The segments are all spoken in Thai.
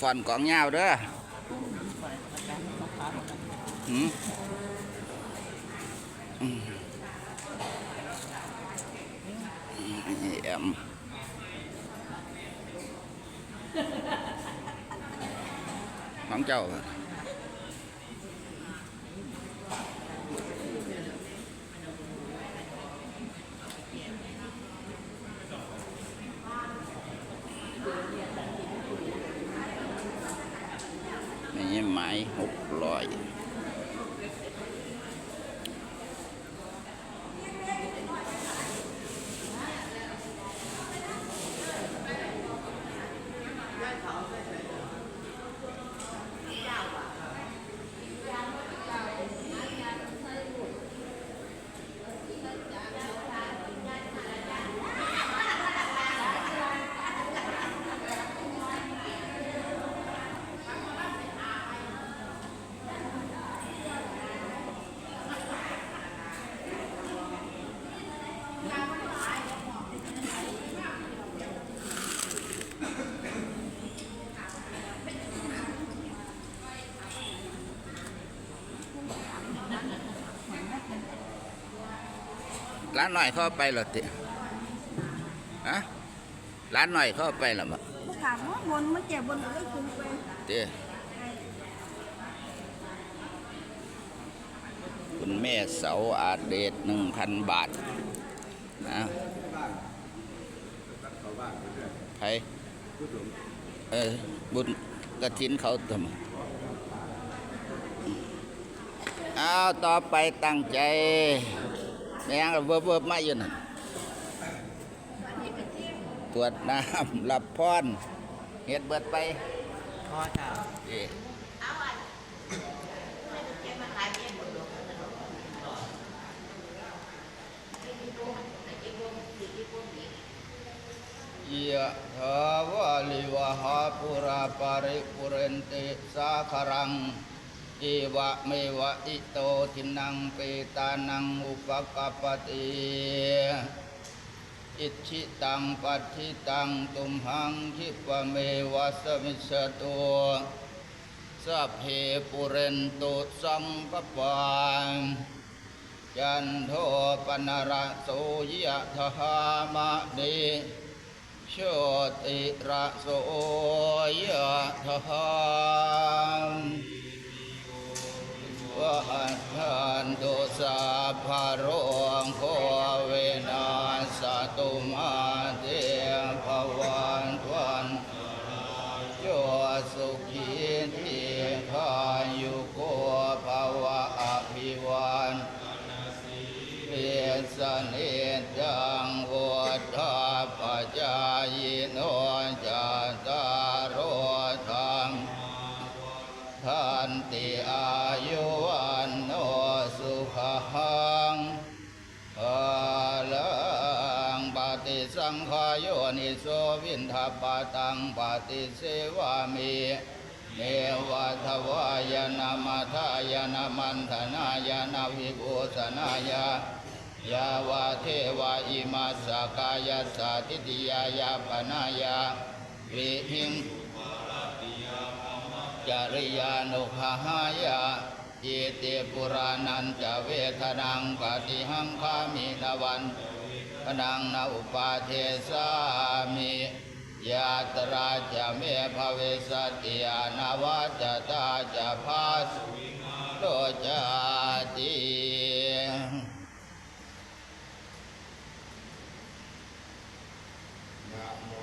ฟอนกองยาวเด้อหืมอืมแอมของเจ้า นี่ไม้หกร้อย ร้านหน่อยเข้าไปเหรอติฮะร้านหน่อยเข้าไปเหรอมะผู้ถามว่าบนมันเจ็บบนก็ได้คุ้มไปติคุณแม่เสาอาเดชหนึ่งพันบาทนะใครเออบุญกระถินเขาทำไมเอาต่อไปตั้งใจ แม่งเวิบเวิบมาอยู่นั่นตรวจน้ำรับพรเฮ็ดเบิดไปพ่อจ้าเอ๊ะยะถาวาลิวหาปุราปาริปุเรนติสาครัง อิวะเมวะอิโตทินังเปตานังอุปกปปติอิชิตังปัฏฐิตังตุมหังคิปะเมวะสมิสตุสัพเพปุเรนตุสังกปานจันโทปนระโสยะธามะเดโชติระโสยะธาม วะหันตุสัพพะโรโคเวนัสตุมาเตภวันตวันโยสุขีทีขายุโกภาวะอภิวันเอสเนจังวุฒาปจายโน สังขายโนิโสวินทปาตังปฏิเสวามิเนวัทวายนามาทายนามันธนายนาวิโภสนายายาวาเทวาอิมาสกายาสาติติยายาปนายาวิหิงจริยานุภาหายาอิติปุรานันจะเวทนังปฏิหังคามินวัน นังนาอุปาเทสามิยาตราจะเมภเวสติยานาวาจตาจะพาสุโลจาติอ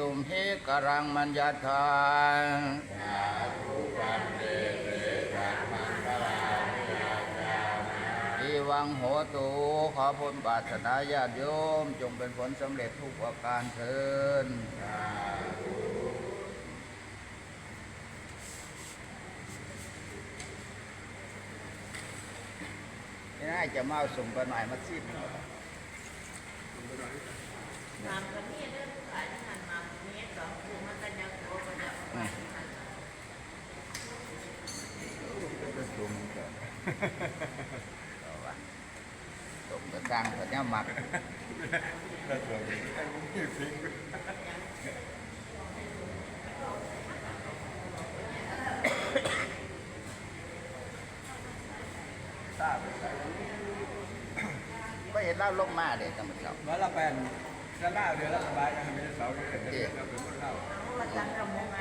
ตุมหิกรังมัญญาทานอีวังโหตูขอผลปรารถนาญาติโยม จงเป็นผลสำเร็จทุกประการเทินนี่น่าจะมาเอาส่งไปหน่อยมาซีดหน่อยตามกันนี่เรื่องขายที่หันมาเมตรสองคือมันกันยังโตกันยัง อืมก็จุ่ม เกิดเอาวะส่งไปสร้างสัญญามักก็เห็นเล่าลงมาเด็กตำรวจเสาวันละแปดจะล่าเดือนละสบายนะครับไม่ได้เสาร์เดือนเดือนละเป็นคนเล่าว่าจังกำมงไง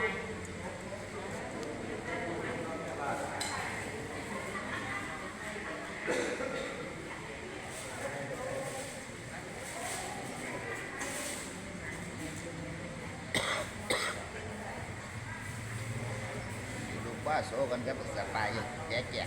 โซกันกับสไตล์แก่